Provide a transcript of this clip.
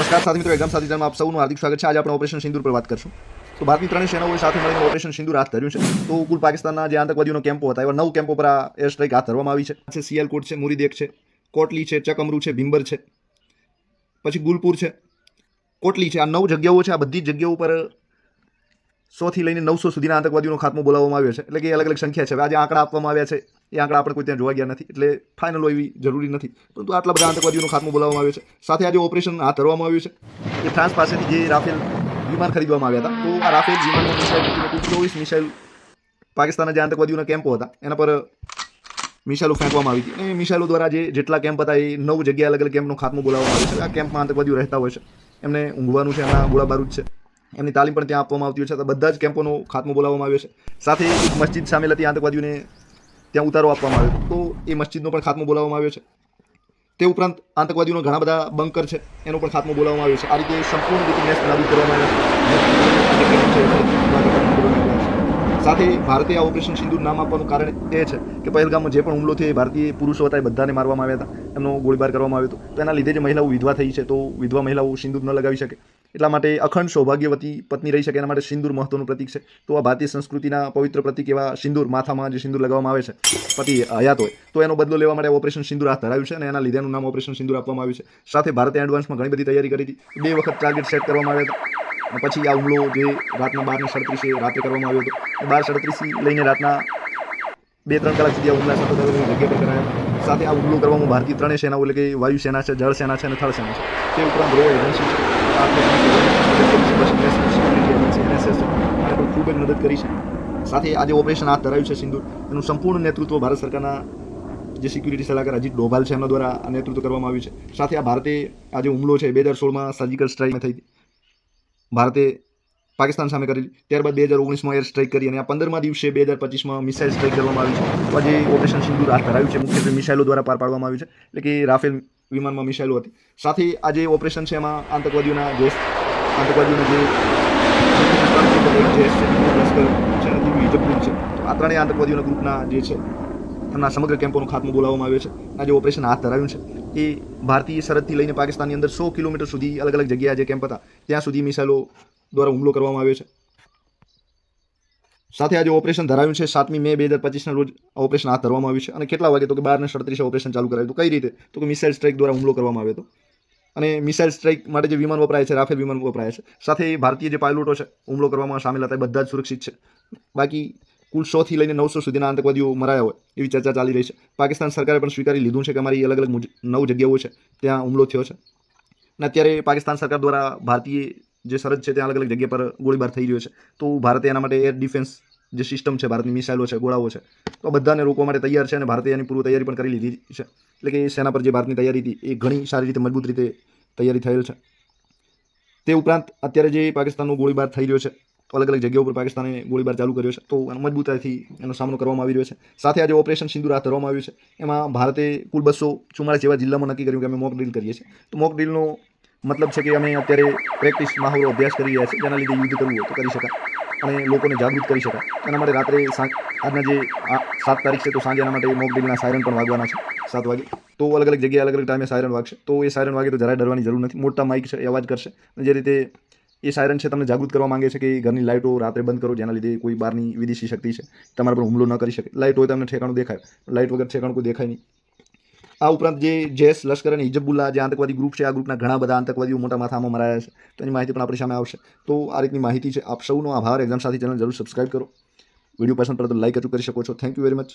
નમસ્કાર, સાથી મિત્રો, એક્ઝામ સાથી આપ સૌનું હાર્દિક સ્વાગત છે. આજે આપણે ઓપરેશન સિંદૂર પર વાત કરશું. તો ભારતની ત્રણેય સેનાઓએ સાથે મળીને ઓપરેશન સિંદૂર હાથ ધર્યું છે. તો કુલ પાકિસ્તાનના જે આતંકવાદીઓનો કેમ્પો હતા, એવા નવ કેમ્પો પર આ એર સ્ટ્રાઇક હાથ ધરવામાં આવી છે. સિયાલકોટ છે મુરીદેક છે કોટલી છે, ચકમરુ છે, ભીંબર છે, પછી ગુલપુર છે, કોટલી છે. આ નવ જગ્યાઓ છે, આ બધી જ જગ્યાઓ પર સોથી લઈને નવસો સુધીના આતંકવાદીઓનો ખાત્મો બોલાવવામાં આવ્યો છે. એટલે કે અલગ અલગ સંખ્યા છે. આજે આંકડા આપવામાં આવ્યા છે. એ આંકડા આપણે કોઈ ત્યાં જોવા ગયા નથી. એટલે ફાઇનલ એવી જરૂરી નથી. પરંતુ આટલા બધા આતંકવાદીઓનો ખાત્મો બોલાવવામાં આવ્યો છે. સાથે આજે ઓપરેશન હાથ ધરવામાં આવ્યું છે. એ ફ્રાન્સ પાસેથી જે રાફેલ વિમાન ખરીદવામાં આવ્યા હતા, તો આ રાફેલ વિમાનમાં મિસાઇલ ચોવીસ મિસાઇલ પાકિસ્તાનના જે આતંકવાદીઓના કેમ્પો હતા, એના પર મિસાઇલો ફેંકવામાં આવી હતી. એ મિસાઇલો દ્વારા જે જેટલા કેમ્પ હતા એ નવ જગ્યાએ અલગ અલગ કેમ્પનો ખાતમો બોલાવવામાં આવ્યો છે. આ કેમ્પમાં આતંકવાદીઓ રહેતા હોય છે. એમને ઊંઘવાનું છે, એમના ગોળા બારૂદ છે. એમની તાલીમ પણ ત્યાં આપવામાં આવતી હોય છે. બધા જ કેમ્પોનો ખાતમો બોલાવવામાં આવ્યો છે. સાથે એક મસ્જિદ સામેલ હતી, આતંકવાદીઓને ત્યાં ઉતારો આપવામાં આવ્યો તો એ મસ્જિદનો પણ ખાત્મો બોલાવવામાં આવ્યો છે. તે ઉપરાંત આતંકવાદીઓના ઘણા બધા બંકર છે, એનો પણ ખાત્મો બોલાવવામાં આવ્યો છે. આ રીતે સંપૂર્ણ રીતે મેચ નાબૂદ કરવામાં આવ્યો છે સાથે ભારતે આ ઓપરેશન સિંદૂર નામ આપવાનું કારણ એ છે કે પહેલગામમાં જે પણ હુમલો થયો એ ભારતીય પુરુષો હતા એ બધાને મારવામાં આવ્યા હતા. એમનો ગોળીબાર કરવામાં આવ્યો હતો. તો એના લીધે જે મહિલાઓ વિધવા થઈ છે, તો વિધવા મહિલાઓ સિંદૂર ન લગાવી શકે. એટલા માટે અખંડ સૌભાગ્યવતી પત્ની રહી શકે, એના માટે સિંદૂર મહત્વનું પ્રતીક છે. તો આ ભારતીય સંસ્કૃતિના પવિત્ર પ્રતીક એવા સિંદૂર માથામાં જે સિંદૂર લગાવવામાં આવે છે, પતિ હયાત હોય, તો એનો બદલો લેવા માટે ઓપરેશન સિંદૂર હાથ ધરાવ્યું છે અને એના લીધેનું નામ ઓપરેશન સિંદૂર આપવામાં આવ્યું છે. સાથે ભારતે એડવાન્સમાં ઘણી બધી તૈયારી કરી હતી. બે વખત ટાર્ગેટ સેટ કરવામાં આવ્યા હતા. પછી આ હુમલો જે રાતના બારને સડત્રીસે રાત્રે કરવામાં આવ્યો હતો. બાર સડત્રીસથી લઈને રાતના બે ત્રણ કલાક સુધી આ હુમલા અલગ જગ્યા પર કરાયા. સાથે આ હુમલો કરવામાં ભારતીય ત્રણેય સેનાઓ એટલે કે વાયુ સેના છે, જળ સેના છે અને થળ સેના છે. તે ઉપરાંત રો એજન્સી છે. ખૂબ જ મદદ કરી છે. સાથે આજે ઓપરેશન હાથ ધરાયું છે સિંધુ. એનું સંપૂર્ણ નેતૃત્વ ભારત સરકારના જે સિક્યુરિટી સલાહકાર અજીત ડોભાલ છે એમના દ્વારા આ નેતૃત્વ કરવામાં આવ્યું છે. સાથે આ ભારતે આજે હુમલો છે, બે હજાર સોળમાં સર્જિકલ સ્ટ્રાઇક થઈ હતી ભારતે પાકિસ્તાન સામે કરેલી. ત્યારબાદ બે હજાર ઓગણીસમાં એર સ્ટ્રાઇક કરી અને આ પંદરમા દિવસે બે હજાર પચીસમાં મિસાઇલ સ્ટ્રાઇક કરવામાં આવી છે. આજે ઓપરેશન સિંધુ હાથ ધરાવ્યું છે. મુખ્યત્વે મિસાઇલો દ્વારા પાર પાડવામાં આવ્યું છે. એટલે કે રાફેલ વિમાનમાં મિસાઇલો હતી. સાથે આ જે ઓપરેશન છે એમાં આતંકવાદીઓના જે આતંકવાદીઓના જે છે આ ત્રણેય આતંકવાદીઓના ગ્રુપના જે છે, એમના સમગ્ર કેમ્પોનો ખાતમું બોલાવવામાં આવ્યો છે. આ જે ઓપરેશન હાથ ધરાવ્યું છે. એ ભારતીય સરહદથી લઈને પાકિસ્તાનની અંદર સો કિલોમીટર સુધી અલગ અલગ જગ્યાએ જે કેમ્પ હતા. ત્યાં સુધી મિસાઇલો દ્વારા હુમલો કરવામાં આવ્યો છે. સાથે આજે ઓપરેશન ધરાવ્યું છે. સાતમી મે બે હજાર પચીસના રોજ ઓપરેશન હાથ ધરવામાં આવ્યું છે. અને કેટલા વાગે તો કે બારને સડત્રીસે ઓપરેશન ચાલુ કરાયું હતું. કઈ રીતે? તો કે મિસાઇલ સ્ટ્રાઇક દ્વારા હુમલો કરવામાં આવ્યો હતો. અને મિસાઇલ સ્ટ્રાઇક માટે જે વિમાન વપરાય છે, રાફેલ વિમાન વપરાય છે. સાથે ભારતીય જે પાયલોટો છે, હુમલો કરવામાં સામેલ હતા બધા જ સુરક્ષિત છે. બાકી કુલ સોથી લઈને નવસો સુધીના આતંકવાદીઓ મરાયા હોય એવી ચર્ચા ચાલી રહી છે. પાકિસ્તાન સરકારે પણ સ્વીકારી લીધું છે કે અમારી અલગ અલગ નવ જગ્યાઓ છે, ત્યાં હુમલો થયો છે. અને અત્યારે પાકિસ્તાન સરકાર દ્વારા ભારતીય જે સરહદ છે, ત્યાં અલગ અલગ જગ્યા પર ગોળીબાર થઈ રહ્યો છે. તો ભારતે એના માટે એર ડિફેન્સ જે સિસ્ટમ છે, ભારતની મિસાઇલો છે, ગોળાઓ છે, તો બધાને રોકવા માટે તૈયાર છે અને ભારતે એની પૂર્વ તૈયારી પણ કરી લીધી છે. એટલે કે સેના પર જે ભારતની તૈયારી હતી, એ ઘણી સારી રીતે મજબૂત રીતે તૈયારી થયેલ છે. તે ઉપરાંત અત્યારે જે પાકિસ્તાનનો ગોળીબાર થઈ રહ્યો છે તો અલગ અલગ જગ્યાઓ પર પાકિસ્તાને ગોળીબાર ચાલુ કર્યો છે. તો એનો મજબૂતાઈથી એનો સામનો કરવામાં આવી રહ્યો છે. સાથે આજે ઓપરેશન સિંદૂર હાથ ધરવામાં આવ્યું છે. એમાં ભારતે કુલ બસો ચુમ્માળીસ જેવા જિલ્લામાં નક્કી કર્યું કે અમે મોક ડ્રીલ કરીએ છીએ. તો મોક ડ્રીલનો મતલબ છે કે અમે અત્યારે પ્રેક્ટિસ માહોલ અભ્યાસ કરી રહ્યા છીએ. જેના લીધે યુદ્ધ કરવું હોય તો કરી શકાય. અને લોકોને જાગૃત કરી શકાય. એના માટે રાત્રે આજના જે સાત તારીખ છે તો સાંજે એના માટે મોક ડ્રીલના સાયરન પણ વાગવાના છે. સાત વાગે. તો અલગ અલગ જગ્યાએ અલગ અલગ ટાઈમે સાયરન વાગશે. તો એ સાયરન વાગે તો જરાય ડરવાની જરૂર નથી. મોટા માઇક છે, એ અવાજ કરશે. જે રીતે એ સાયરન છે, તમને જાગૃત કરવા માંગે છે કે ઘરની લાઇટો રાત્રે બંધ કરો, જેના લીધે કોઈ બહારની વિદેશી શક્તિ છે. તમારા પર હુમલો ન કરી શકે. લાઇટ હોય તમને ઠેકાણું દેખાય. લાઇટ વગર ઠેકાણું કોઈ દેખાય નહીં. આ ઉપરાંત જે જેસ લશ્કર અને હિજબુલ્લા જે આતંકવાદી ગ્રુપ છે, આ ગ્રુપના ઘણા બધા આતંકવાદીઓ મોટા માથામાં મરાયા છે. તો એની માહિતી પણ આપણી સામે આવશે. તો આ રીતની માહિતી છે. આપ સૌનો આભાર. એક્ઝામ સાથે ચેનલ જરૂર સબસ્ક્રાઇબ કરો. વીડિયો પસંદ પડે તો લાઈક હજુ કરી શકો છો. Thank you very much